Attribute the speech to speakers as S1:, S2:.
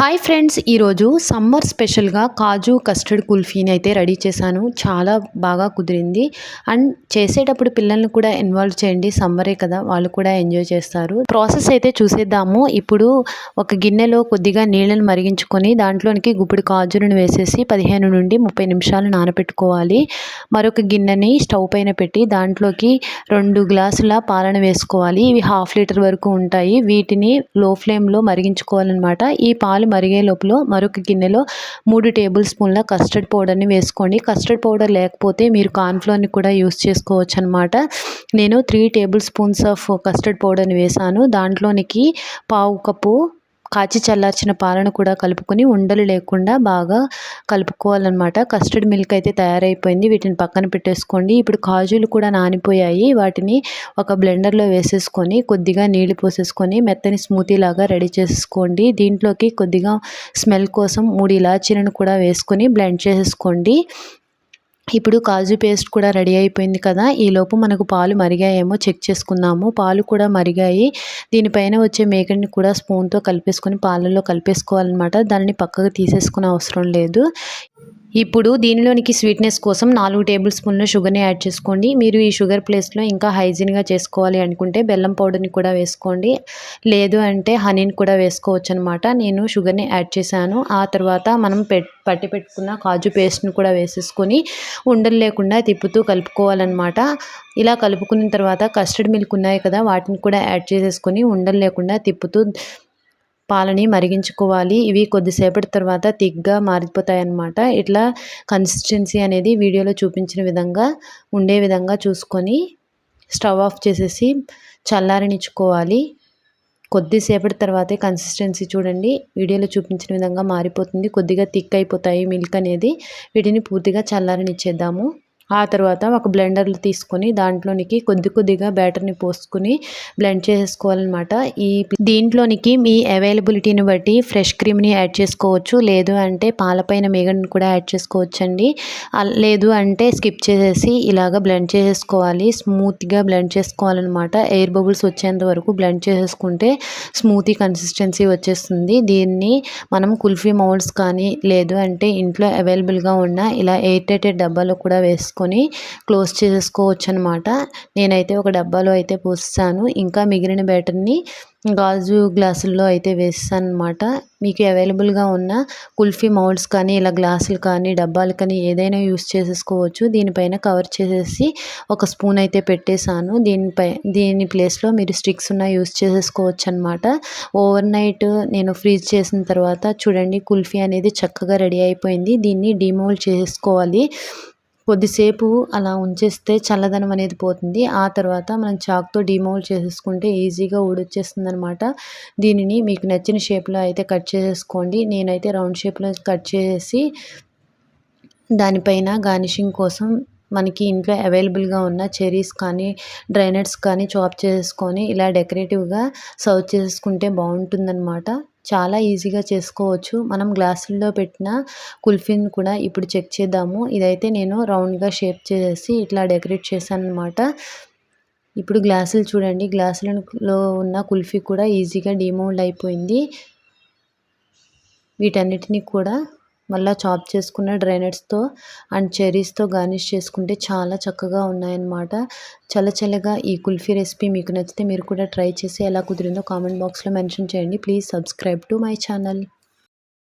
S1: Hi friends ఈరోజు summer స్పెషల్గా కాజు custard కుల్ఫీని అయితే రెడీ చేశాను. చాలా బాగా కుదిరింది. అండ్ చేసేటప్పుడు పిల్లల్ని కూడా ఇన్వాల్వ్ చేయండి. సమ్మరే కదా వాళ్ళు కూడా ఎంజాయ్ చేస్తారు. ప్రాసెస్ అయితే చూసేద్దాము. ఇప్పుడు ఒక గిన్నెలో కొద్దిగా నీళ్ళని మరిగించుకొని దాంట్లోనికి గుప్పిడి కాజులను వేసేసి పదిహేను నుండి ముప్పై నిమిషాలు నానబెట్టుకోవాలి మరొక గిన్నెని స్టవ్ పైన పెట్టి దాంట్లోకి రెండు గ్లాసుల పాలను వేసుకోవాలి. ఇవి హాఫ్ లీటర్ వరకు ఉంటాయి. వీటిని లో ఫ్లేమ్లో మరిగించుకోవాలన్నమాట. ఈ పాలు మరిగే లోపల మరొక గిన్నెలో మూడు టేబుల్ స్పూన్ల కస్టర్డ్ పౌడర్ని వేసుకోండి. కస్టర్డ్ పౌడర్ లేకపోతే మీరు కార్న్ఫ్లోర్ని కూడా యూస్ చేసుకోవచ్చు అనమాట నేను three table spoons of custard పౌడర్ని వేసాను. దాంట్లోనికి పావు కప్పు కాచి చల్లార్చిన పాలను కూడా కలుపుకొని ఉండలు లేకుండా బాగా కలుపుకోవాలన్నమాట. కస్టర్డ్ మిల్క్ అయితే తయారైపోయింది. వీటిని పక్కన పెట్టేసుకోండి. ఇప్పుడు కాజులు కూడా నానిపోయాయి. వాటిని ఒక బ్లెండర్లో వేసేసుకొని కొద్దిగా నీళ్ళు పోసేసుకొని మెత్తని స్మూతీ లాగా రెడీ చేసేసుకోండి. దీంట్లోకి కొద్దిగా స్మెల్ కోసం మూడు ఇలాచీలను కూడా వేసుకొని బ్లెండ్ చేసేసుకోండి. ఇప్పుడు కాజు పేస్ట్ కూడా రెడీ అయిపోయింది కదా. ఈలోపు మనకు పాలు మరిగాయేమో చెక్ చేసుకుందాము. పాలు కూడా మరిగాయి. దీనిపైన వచ్చే మేకడిని కూడా స్పూన్తో కలిపేసుకొని పాలల్లో కలిపేసుకోవాలన్నమాట. దాన్ని పక్కకు తీసేసుకునే అవసరం లేదు. ఇప్పుడు దీనిలోనికి స్వీట్నెస్ కోసం నాలుగు టేబుల్ స్పూన్ల షుగర్ని యాడ్ చేసుకోండి. మీరు ఈ షుగర్ ప్లేస్లో ఇంకా హైజీన్గా చేసుకోవాలి అనుకుంటే బెల్లం పౌడర్ని కూడా వేసుకోండి. లేదు అంటే హనీని కూడా వేసుకోవచ్చు అనమాట నేను షుగర్ని యాడ్ చేశాను. ఆ తర్వాత మనం పట్టి పెట్టుకున్న కాజు పేస్ట్ని కూడా వేసేసుకొని ఉండలు లేకుండా తిప్పుతూ కలుపుకోవాలన్నమాట. ఇలా కలుపుకున్న తర్వాత కస్టర్డ్ మిల్క్ ఉన్నాయి కదా వాటిని కూడా యాడ్ చేసేసుకొని ఉండలు లేకుండా తిప్పుతూ పాలని మరిగించుకోవాలి. ఇవి కొద్దిసేపటి తర్వాత థిక్గా మారిపోతాయి అన్నమాట ఇట్లా కన్సిస్టెన్సీ అనేది వీడియోలో చూపించిన విధంగా ఉండే విధంగా చూసుకొని స్టవ్ ఆఫ్ చేసేసి చల్లారనిచ్చుకోవాలి. కొద్దిసేపటి తర్వాతే కన్సిస్టెన్సీ చూడండి. వీడియోలో చూపించిన విధంగా మారిపోతుంది. కొద్దిగా థిక్ అయిపోతాయి మిల్క్ అనేది. వీటిని పూర్తిగా చల్లారనిచ్చేద్దాము. ఆ తర్వాత ఒక బ్లెండర్లు తీసుకొని దాంట్లోనికి కొద్ది కొద్దిగా బ్యాటర్ని పోసుకొని బ్లెండ్ చేసేసుకోవాలన్నమాట ఈ దీంట్లోనికి మీ అవైలబిలిటీని బట్టి ఫ్రెష్ క్రీమ్ని యాడ్ చేసుకోవచ్చు. లేదు అంటే పాలపైన మేగడ్ని కూడా యాడ్ చేసుకోవచ్చండి. లేదు అంటే స్కిప్ చేసేసి ఇలాగ బ్లెండ్ చేసేసుకోవాలి. స్మూత్గా బ్లెండ్ చేసుకోవాలన్నమాట. ఎయిర్ బబుల్స్ వచ్చేంత వరకు బ్లెండ్ చేసేసుకుంటే స్మూతీ కన్సిస్టెన్సీ వచ్చేస్తుంది. దీన్ని మనం కుల్ఫీ మౌల్డ్స్ కానీ లేదు అంటే ఇంట్లో అవైలబుల్గా ఉన్న ఇలా ఎయిర్ టైటెడ్ డబ్బాలో కూడా వేసుకో వేసుకొని క్లోజ్ చేసుకోవచ్చు అనమాట నేనైతే ఒక డబ్బాలో అయితే పోస్తాను. ఇంకా మిగిలిన బ్యాటర్ని గాజు గ్లాసుల్లో అయితే వేస్తాను అనమాట మీకు అవైలబుల్గా ఉన్న కుల్ఫీ మౌల్డ్స్ కానీ ఇలా గ్లాసులు కానీ డబ్బాలు కానీ ఏదైనా యూస్ చేసేసుకోవచ్చు. దీనిపైన కవర్ చేసేసి ఒక స్పూన్ అయితే పెట్టేశాను. దీనిపై దీని ప్లేస్లో మీరు స్టిక్స్ ఉన్న యూస్ చేసేసుకోవచ్చు అనమాట ఓవర్ నైట్ నేను ఫ్రీజ్ చేసిన తర్వాత చూడండి కుల్ఫీ అనేది చక్కగా రెడీ అయిపోయింది. దీన్ని డిమోల్డ్ చేసుకోవాలి కొద్దిసేపు అలా ఉంచేస్తే చల్లదనం అనేది పోతుంది. ఆ తర్వాత మనం చాక్తో డిమోల్డ్ చేసేసుకుంటే ఈజీగా ఊడొచ్చేస్తుంది అనమాట దీనిని మీకు నచ్చిన షేప్లో అయితే కట్ చేసేసుకోండి. నేనైతే రౌండ్ షేప్లో కట్ చేసి దానిపైన గార్నిషింగ్ కోసం మనకి ఇంట్లో అవైలబుల్గా ఉన్న చెరీస్ కానీ డ్రైనట్స్ కానీ చాప్ చేసుకొని ఇలా డెకరేటివ్గా సర్వ్ చేసుకుంటే బాగుంటుందన్నమాట. చాలా ఈజీగా చేసుకోవచ్చు. మనం గ్లాసుల్లో పెట్టిన కుల్ఫీని కూడా ఇప్పుడు చెక్ చేద్దాము. ఇదైతే నేను రౌండ్గా షేప్ చేసి ఇట్లా డెకరేట్ చేశాను అనమాట ఇప్పుడు గ్లాసులు చూడండి. గ్లాసులలో ఉన్న కుల్ఫీ కూడా ఈజీగా డిమోల్డ్ అయిపోయింది. వీటన్నిటిని కూడా మళ్ళీ చాప్ చేసుకున్న డ్రైనట్స్తో అండ్ చెరీస్తో గార్నిష్ చేసుకుంటే చాలా చక్కగా ఉన్నాయన్నమాట. చల్లచల్లగా ఈ కుల్ఫీ రెసిపీ మీకు నచ్చితే మీరు కూడా ట్రై చేసి ఎలా కుదిరిందో కామెంట్ బాక్స్లో మెన్షన్ చేయండి. Please subscribe to my channel.